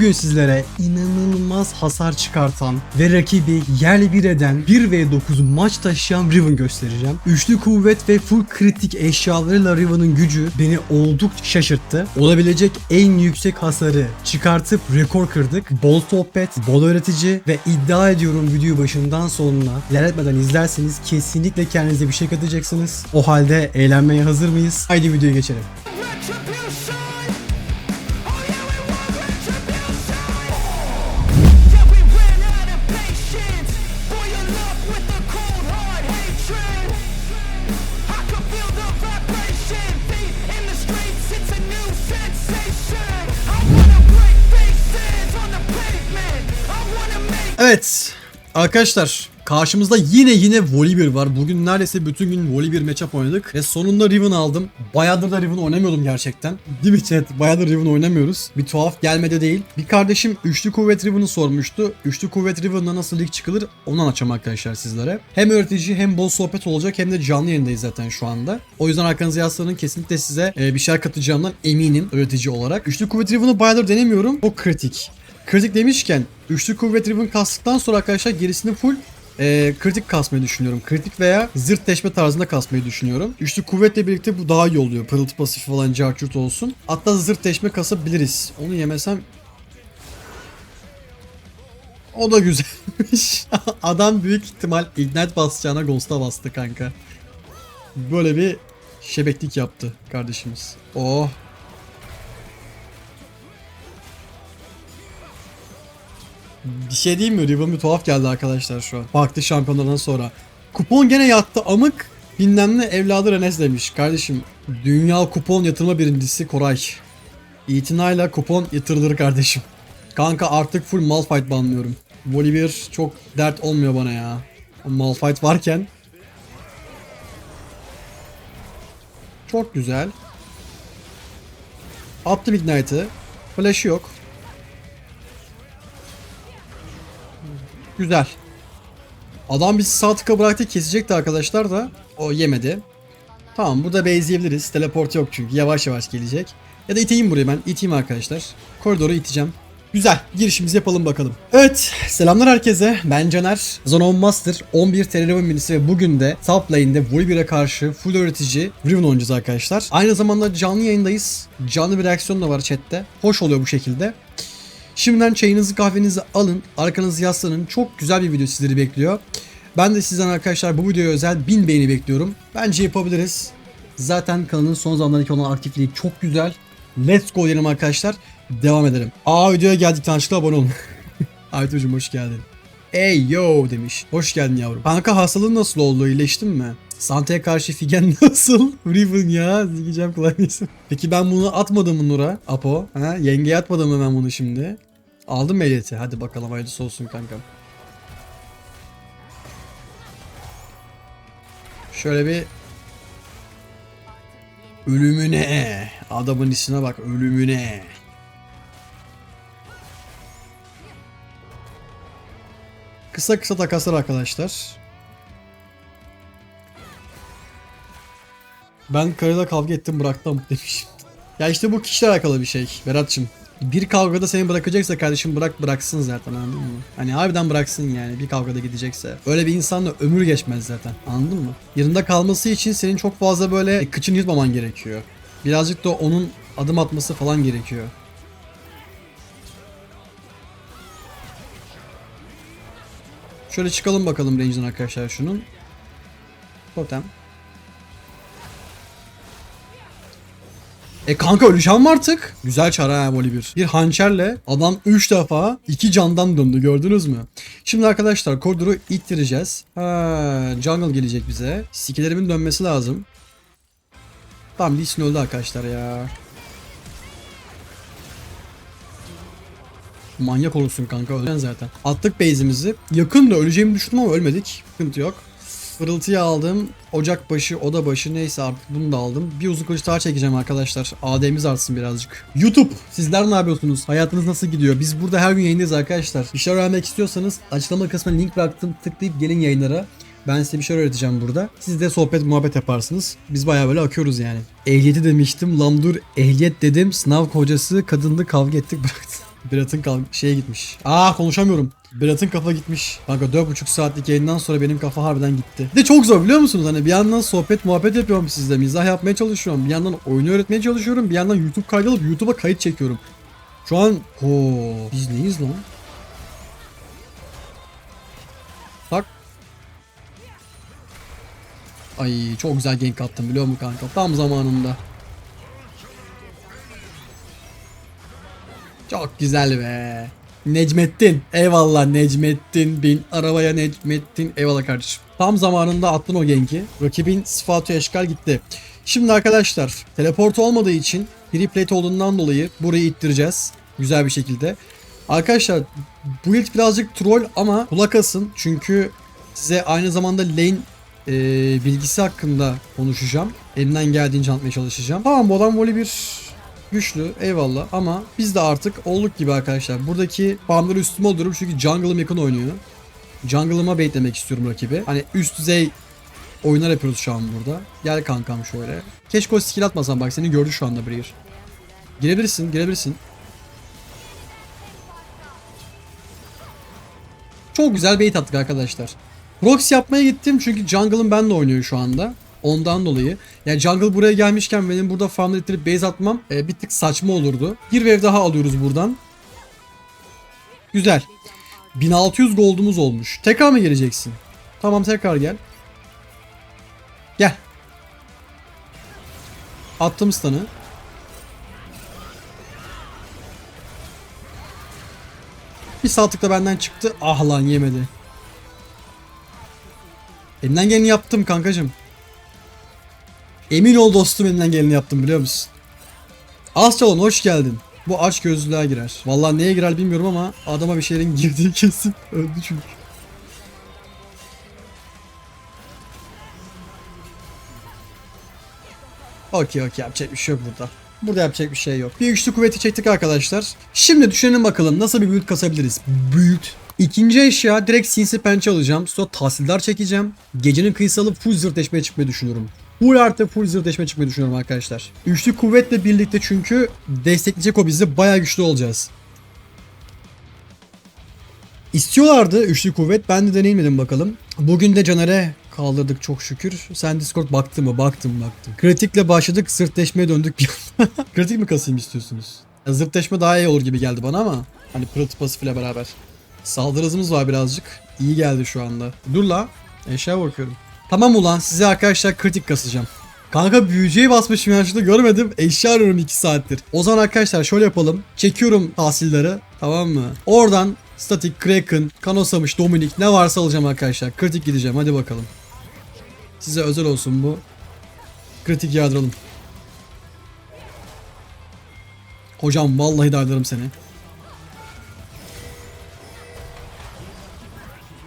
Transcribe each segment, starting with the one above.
Bugün sizlere inanılmaz hasar çıkartan ve rakibi yerli bir eden 1v9 maç taşıyan Riven göstereceğim. Üçlü kuvvet ve full kritik eşyalarıyla Riven'ın gücü beni oldukça şaşırttı. Olabilecek en yüksek hasarı çıkartıp rekor kırdık. Bol sohbet, bol öğretici ve iddia ediyorum video başından sonuna ilerletmeden izlerseniz kesinlikle kendinize bir şey katacaksınız. O halde eğlenmeye hazır mıyız? Haydi videoya geçelim. Retribution! Evet arkadaşlar karşımızda yine yine Volibear var. Bugün neredeyse bütün gün Volibear matchup oynadık ve sonunda Riven aldım. Bayağıdır da Riven oynamıyordum gerçekten. Değil mi chat? Bayağıdır Riven oynamıyoruz. Bir tuhaf gelmedi değil. Bir kardeşim üçlü kuvvet Riven'ı sormuştu. Üçlü kuvvet Riven'la nasıl lig çıkılır onu anlatacağım arkadaşlar sizlere. Hem öğretici hem bol sohbet olacak hem de canlı yayındayız zaten şu anda. O yüzden arkanıza yaslanın kesinlikle size e, bir şeyler katacağımdan eminim öğretici olarak. Üçlü kuvvet Riven'ı bayağıdır denemiyorum. O kritik. Kritik demişken üçlü kuvvet ribbon kastıktan sonra arkadaşlar gerisini full e, kritik kasmayı düşünüyorum. Kritik veya zırt deşme tarzında kasmayı düşünüyorum. Üçlü kuvvetle birlikte bu daha iyi oluyor. Pırıltı pasif falan carçurt olsun. Hatta zırt deşme kasabiliriz. Onu yemesem o da güzelmiş. Adam büyük ihtimal ignite basacağına Ghost'a bastı kanka. Böyle bir şebeklik yaptı kardeşimiz. Oh Bir şey diyeyim mi? Riven bir tuhaf geldi arkadaşlar şu an. Farklı şampiyonlardan sonra. Kupon gene yattı amık. Bilmem ne evladı Renes demiş. Kardeşim dünya kupon yatırma birincisi Koray. İtinayla kupon yatırılır kardeşim. Kanka artık full Malphite banlıyorum. Volibear çok dert olmuyor bana ya. Malphite varken. Çok güzel. Attım Ignite'ı. Flash'ı yok. Güzel. Adam bizi sağ tıka bıraktı kesecekti arkadaşlar da o yemedi. Tamam burada base'leyebiliriz. Teleport yok çünkü yavaş yavaş gelecek. Ya da iteyim burayı ben. İteyim arkadaşlar. Koridoru iteceğim. Güzel. Girişimizi yapalım bakalım. Evet. Selamlar herkese. Ben Caner. Zone Master 11 Terrarium minisi ve bugün de top lane'de Volibear'a karşı full öğretici Riven oynayacağız arkadaşlar. Aynı zamanda canlı yayındayız. Canlı bir reaksiyon da var chatte. Hoş oluyor bu şekilde. Şimdiden çayınızı kahvenizi alın, arkanızı yaslanın. Çok güzel bir video sizleri bekliyor. Ben de sizden arkadaşlar bu videoya özel 1000 beğeni bekliyorum. Bence yapabiliriz. Zaten kanalın son zamanlardaki olan aktifliği çok güzel. Let's go diyelim arkadaşlar. Devam edelim. Aa videoya geldik tanıştıkla abone olun. Aytucuğum hoş geldin. Ey yo demiş. Hoş geldin yavrum. Kanka hastalığın nasıl oldu? İyileştin mi? Sante'ye karşı figen nasıl? Riven ya. Zikeceğim klavyesi. Peki ben bunu atmadım mı Nur'a? Apo. Ha? Yengeye atmadım mı ben bunu şimdi? Aldım ehliyeti? Hadi bakalım hayırlısı olsun kankam. Şöyle bir Ölümüne. Adamın ismine bak ölümüne. Kısa kısa takaslar arkadaşlar. Ben karıyla kavga ettim bıraktım demiş. Ya işte bu kişiyle alakalı bir şey Berat'cığım. Bir kavgada seni bırakacaksa kardeşim bırak bıraksın zaten anladın mı? Hani harbiden bıraksın yani bir kavgada gidecekse. Öyle bir insanla ömür geçmez zaten anladın mı? Yanında kalması için senin çok fazla böyle kıçını yırtmaman gerekiyor. Birazcık da onun adım atması falan gerekiyor. Şöyle çıkalım bakalım range'den arkadaşlar şunun. Totem. E kanka öleceğim artık? Güzel çara ha voli bir. Bir hançerle adam 3 defa 2 candan döndü gördünüz mü? Şimdi arkadaşlar koridoru ittireceğiz. Ha, jungle gelecek bize. Skillerimin dönmesi lazım. Tamam Lee Sin öldü arkadaşlar ya. Manyak olursun kanka öleceksin zaten. Attık base'imizi. Yakın da öleceğimi düşündüm ama ölmedik. Sıkıntı yok. Fırıltıyı aldım. Ocak başı, oda başı neyse artık bunu da aldım. Bir uzun kılıç daha çekeceğim arkadaşlar. AD'miz artsın birazcık. YouTube sizler ne yapıyorsunuz? Hayatınız nasıl gidiyor? Biz burada her gün yayındayız arkadaşlar. Bir şey öğrenmek istiyorsanız açıklama kısmına link bıraktım. Tıklayıp gelin yayınlara. Ben size bir şey öğreteceğim burada. Siz de sohbet muhabbet yaparsınız. Biz bayağı böyle akıyoruz yani. Ehliyeti demiştim. Lamdur ehliyet dedim. Sınav kocası kadındı kavga ettik bıraktı. Berat'ın kal- şeye gitmiş. Aa konuşamıyorum. Berat'ın kafa gitmiş. Kanka 4,5 saatlik yayından sonra benim kafa harbiden gitti. Bir de çok zor biliyor musunuz? Hani bir yandan sohbet muhabbet yapıyorum sizle. Mizah yapmaya çalışıyorum. Bir yandan oyunu öğretmeye çalışıyorum. Bir yandan YouTube kaydalıp YouTube'a kayıt çekiyorum. Şu an... Oo, biz neyiz lan? Bak. Ay çok güzel gank attım biliyor musun kanka? Tam zamanında. Çok güzel be. Necmettin. Eyvallah Necmettin bin. Arabaya Necmettin. Eyvallah kardeşim. Tam zamanında attın o genki. Rakibin sıfatı eşkal gitti. Şimdi arkadaşlar teleport olmadığı için free plate olduğundan dolayı burayı ittireceğiz. Güzel bir şekilde. Arkadaşlar bu build birazcık troll ama kulak asın. Çünkü size aynı zamanda lane e, bilgisi hakkında konuşacağım. Elimden geldiğince anlatmaya çalışacağım. Tamam bu adam voli bir güçlü eyvallah ama biz de artık olduk gibi arkadaşlar. Buradaki farmları üstüme alıyorum çünkü jungle'ım yakın oynuyor. Jungle'ıma baitlemek istiyorum rakibi. Hani üst düzey oyunlar yapıyoruz şu an burada. Gel kankam şöyle. Keşke o skill atmasan bak seni gördü şu anda Briar. Girebilirsin girebilirsin. Çok güzel bait attık arkadaşlar. Proxy yapmaya gittim çünkü jungle'ım benle oynuyor şu anda. Ondan dolayı. Yani jungle buraya gelmişken benim burada farm ettirip base atmam e, bir tık saçma olurdu. Bir wave daha alıyoruz buradan. Güzel. 1600 gold'umuz olmuş. Tekrar mı geleceksin? Tamam tekrar gel. Gel. Attım stun'ı. Bir saltıkla benden çıktı. Ah lan yemedi. Elimden geleni yaptım kankacım. Emin ol dostum elimden geleni yaptım biliyor musun? Asçalon hoş geldin. Bu aç gözlülüğe girer. Vallahi neye girer bilmiyorum ama adama bir şeylerin girdiği kesin. Öldü çünkü. Okey okey yapacak bir şey yok burada. Burada yapacak bir şey yok. Bir güçlü kuvveti çektik arkadaşlar. Şimdi düşünelim bakalım nasıl bir build kasabiliriz. Build. İkinci eşya direkt sinsi pençe alacağım. Sonra tahsildar çekeceğim. Gecenin kıyısı full zırhleşmeye çıkmayı düşünüyorum. Full artı full zırhleşmeye çıkmayı düşünüyorum arkadaşlar. Üçlü kuvvetle birlikte çünkü destekleyecek o bizi bayağı güçlü olacağız. İstiyorlardı üçlü kuvvet. Ben de deneyimledim bakalım. Bugün de Caner'e kaldırdık çok şükür. Sen Discord baktın mı? Baktım baktım. Kritikle başladık sırtleşmeye döndük. Kritik mi kasayım istiyorsunuz? Zırtleşme daha iyi olur gibi geldi bana ama. Hani pırıltı pasifle beraber. Saldırı hızımız var birazcık. İyi geldi şu anda. Dur la. Eşya bakıyorum. Tamam ulan size arkadaşlar kritik kasacağım. Kanka büyücüye basmışım yanlışlıkla görmedim. Eşya arıyorum 2 saattir. O zaman arkadaşlar şöyle yapalım. Çekiyorum tahsilleri. Tamam mı? Oradan Static, Kraken, Kanosamış, Dominik ne varsa alacağım arkadaşlar. Kritik gideceğim. Hadi bakalım. Size özel olsun bu. Kritik yağdıralım. Hocam vallahi darlarım seni.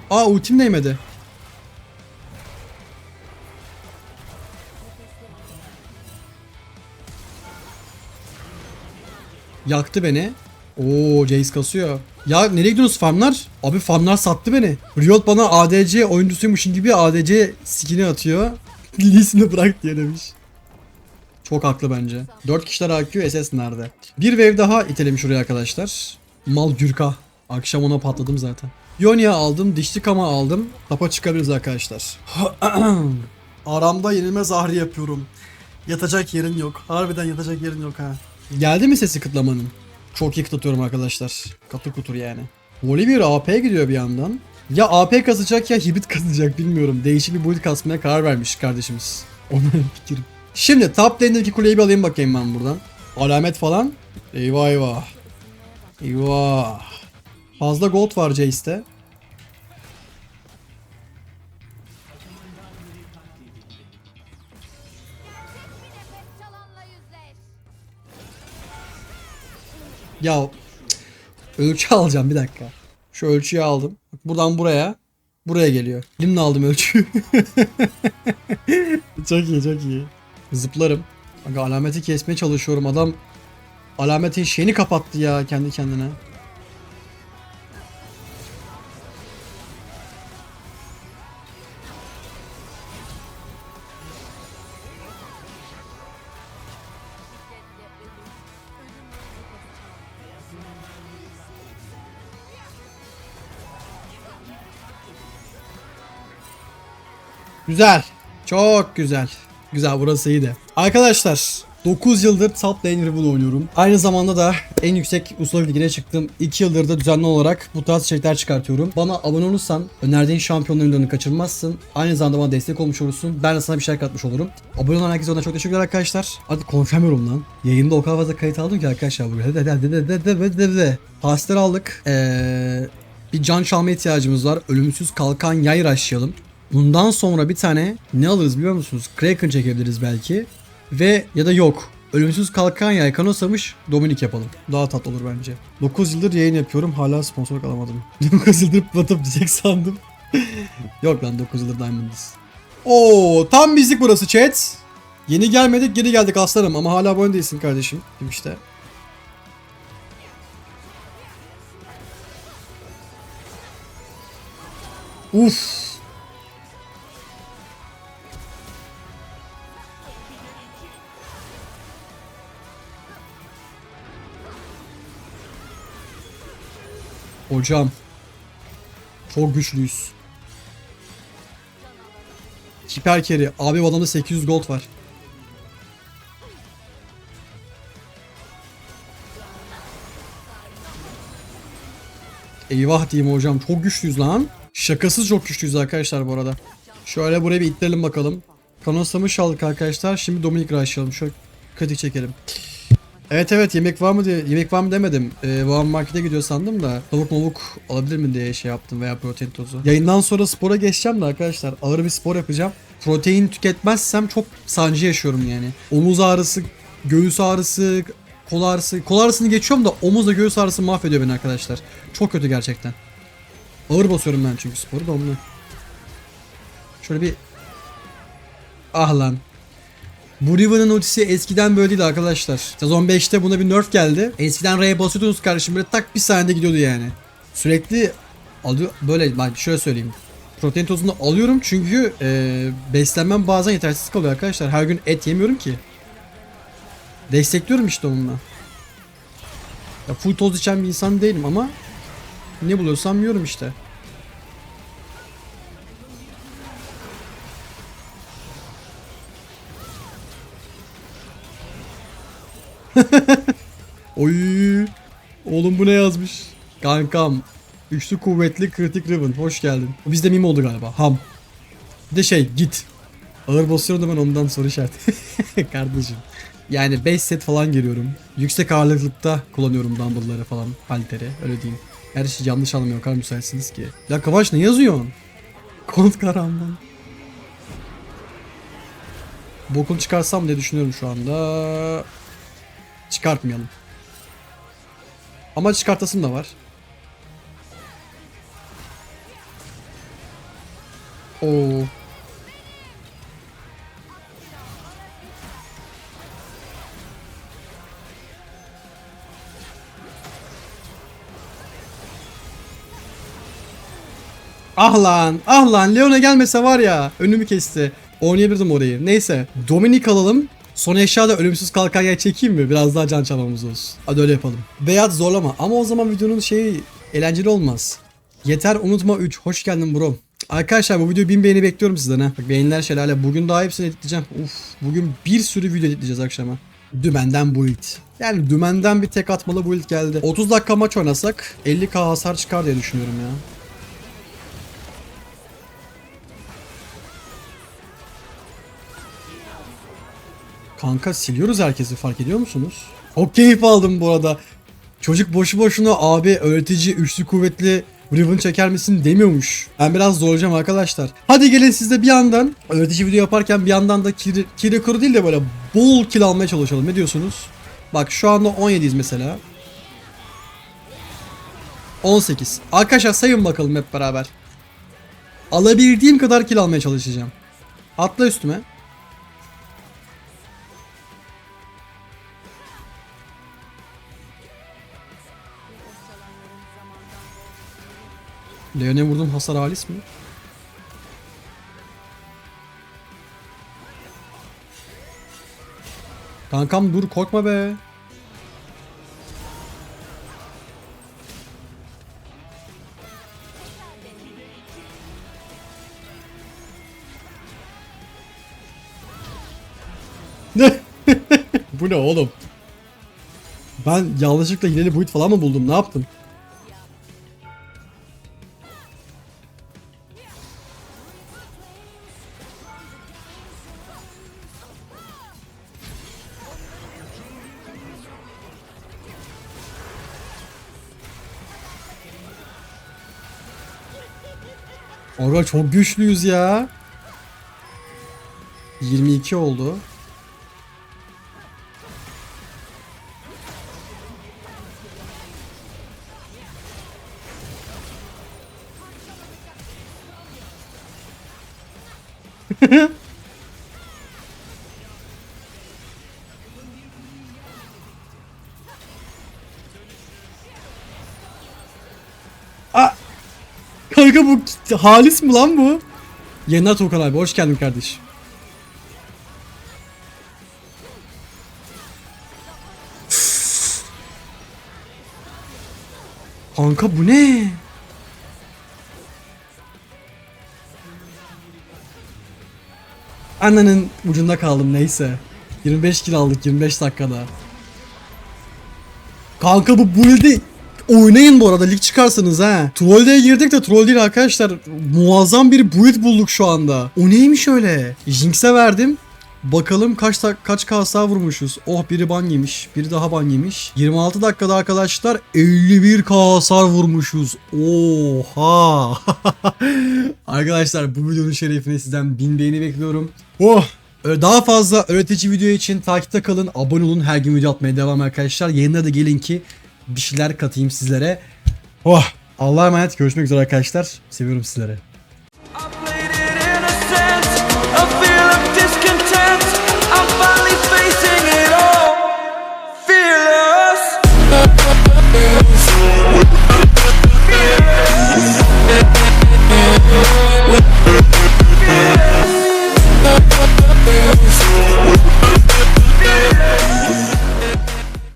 Aa ultim değmedi. Yaktı beni. Oo Jace kasıyor. Ya nereye gidiyorsunuz farmlar? Abi farmlar sattı beni. Riot bana ADC oyuncusuymuş gibi ADC skin'i atıyor. Lee'sini bırak diye demiş. Çok haklı bence. 4 kişiler AQ SS nerede? Bir wave daha itelemiş oraya arkadaşlar. Mal Gürka. Akşam ona patladım zaten. Yonya aldım, dişli kama aldım. Tapa çıkabiliriz arkadaşlar. Aramda yenilmez ahri yapıyorum. Yatacak yerin yok. Harbiden yatacak yerin yok ha. Geldi mi sesi kıtlamanın? Çok iyi kıtlatıyorum arkadaşlar. Katır kutur yani. Voli bir AP gidiyor bir yandan. Ya AP kasacak ya hibrit kasacak bilmiyorum. Değişik bir build kasmaya karar vermiş kardeşimiz. Ona fikrim. Şimdi top lane'deki kuleyi bir alayım bakayım ben buradan. Alamet falan. Eyvah eyvah. Eyvah. Fazla gold var Jace'te. Ya ölçü alacağım bir dakika. Şu ölçüyü aldım. Buradan buraya. Buraya geliyor. Elimle aldım ölçüyü. çok iyi çok iyi. Zıplarım. Bak alameti kesmeye çalışıyorum. Adam alametin şeyini kapattı ya kendi kendine. Güzel. Çok güzel. Güzel burası iyiydi. Arkadaşlar 9 yıldır Top Lane Rival oynuyorum. Aynı zamanda da en yüksek usulü ligine çıktım. 2 yıldır da düzenli olarak bu tarz içerikler çıkartıyorum. Bana abone olursan önerdiğin şampiyonların önünü kaçırmazsın. Aynı zamanda bana destek olmuş olursun. Ben de sana bir şeyler katmış olurum. Abone olan herkese ona çok teşekkürler arkadaşlar. Hadi konuşamıyorum lan. Yayında o kadar fazla kayıt aldım ki arkadaşlar bugün. Hadi hadi hadi hadi hadi hadi hadi. Pastel aldık. Eee bir can çalma ihtiyacımız var. Ölümsüz kalkan yay rushlayalım. Bundan sonra bir tane ne alırız biliyor musunuz? Kraken çekebiliriz belki. Ve ya da yok. Ölümsüz kalkan yay kanosamış Dominik yapalım. Daha tatlı olur bence. 9 yıldır yayın yapıyorum hala sponsor alamadım. 9 yıldır platıp diyecek sandım. yok lan 9 yıldır Diamond'ız. Oo tam bizlik burası chat. Yeni gelmedik geri geldik aslanım ama hala abone değilsin kardeşim. Kim işte. Uf. Hocam. Çok güçlüyüz. Hiper carry. Abi bu adamda 800 gold var. Eyvah diyeyim hocam. Çok güçlüyüz lan. Şakasız çok güçlüyüz arkadaşlar bu arada. Şöyle buraya bir ittirelim bakalım. Kanoslamış aldık arkadaşlar. Şimdi Dominik rushlayalım. Şöyle kritik çekelim. Evet evet yemek var mı diye yemek var mı demedim. Ee, bu an markete gidiyor sandım da tavuk mavuk alabilir mi diye şey yaptım veya protein tozu. Yayından sonra spora geçeceğim de arkadaşlar ağır bir spor yapacağım. Protein tüketmezsem çok sancı yaşıyorum yani. Omuz ağrısı, göğüs ağrısı, kol ağrısı. Kol ağrısını geçiyorum da omuzla göğüs ağrısı mahvediyor beni arkadaşlar. Çok kötü gerçekten. Ağır basıyorum ben çünkü sporu da onunla. Şöyle bir... Ah lan. Bu Riven'ın ultisi eskiden böyleydi arkadaşlar. Sezon 5'te buna bir nerf geldi. Eskiden R'ye basıyordunuz kardeşim böyle tak bir saniyede gidiyordu yani. Sürekli alıyor böyle bak şöyle söyleyeyim. Protein tozunu alıyorum çünkü e, beslenmem bazen yetersiz kalıyor arkadaşlar. Her gün et yemiyorum ki. Destekliyorum işte onunla. Ya full toz içen bir insan değilim ama ne buluyorsam yiyorum işte. Oy. Oğlum bu ne yazmış? Kankam. Üçlü kuvvetli kritik Riven. Hoş geldin. Bizde meme oldu galiba. Ham. Bir de şey git. Ağır basıyorum da ben ondan soru işareti. Kardeşim. Yani 5 set falan giriyorum. Yüksek ağırlıklıkta kullanıyorum dumbbellları falan. Halteri. Öyle diyeyim. Her şey yanlış anlamıyor. Kadar müsaitsiniz ki. Ya Kavaş ne yazıyorsun? Kont karanlığı. Bokunu çıkarsam diye düşünüyorum şu anda. Çıkartmayalım. Ama çıkartasım da var. Oo. Ah lan, ah lan Leona gelmese var ya önümü kesti. Oynayabilirdim orayı. Neyse. Dominik alalım. Son eşyada ölümsüz kalkan yer çekeyim mi? Biraz daha can çalmamız olsun. Hadi öyle yapalım. Beyaz zorlama ama o zaman videonun şeyi eğlenceli olmaz. Yeter unutma 3. Hoş geldin bro. Arkadaşlar bu video 1000 beğeni bekliyorum sizden ha. Bak beğeniler şelale. Bugün daha hepsini editleyeceğim. Uf bugün bir sürü video editleyeceğiz akşama. Dümenden build. Yani dümenden bir tek atmalı build geldi. 30 dakika maç oynasak 50k hasar çıkar diye düşünüyorum ya. Kanka siliyoruz herkesi fark ediyor musunuz? Çok keyif aldım bu arada. Çocuk boşu boşuna abi öğretici üçlü kuvvetli Riven çeker misin demiyormuş. Ben biraz zorlayacağım arkadaşlar. Hadi gelin siz de bir yandan öğretici video yaparken bir yandan da kill, kill rekoru değil de böyle bol kill almaya çalışalım. Ne diyorsunuz? Bak şu anda 17'yiz mesela. 18. Arkadaşlar sayın bakalım hep beraber. Alabildiğim kadar kill almaya çalışacağım. Atla üstüme. Leon'e vurdum hasar halis mi? Kankam dur korkma be. Ne? Bu ne oğlum? Ben yanlışlıkla hileli boyut falan mı buldum? Ne yaptım? Aga çok güçlüyüz ya. 22 oldu. Kanka bu halis mi lan bu? Yeniden Tuğkan abi hoş geldin kardeş. Kanka bu ne? Annenin ucunda kaldım neyse. 25 kill aldık 25 dakikada. Kanka bu build'i oynayın bu arada lig çıkarsanız ha. Troll'de girdik de troll değil arkadaşlar. Muazzam bir build bulduk şu anda. O neymiş öyle? Jinx'e verdim. Bakalım kaç kaç kasa vurmuşuz. Oh biri ban yemiş. Biri daha ban yemiş. 26 dakikada arkadaşlar 51 hasar vurmuşuz. Oha. arkadaşlar bu videonun şerefine sizden 1000 beğeni bekliyorum. Oh. Daha fazla öğretici video için takipte kalın. Abone olun. Her gün video atmaya devam arkadaşlar. Yayına da gelin ki bir şeyler katayım sizlere. Oh! Allah'a emanet. Görüşmek üzere arkadaşlar. Seviyorum sizlere. Yeah.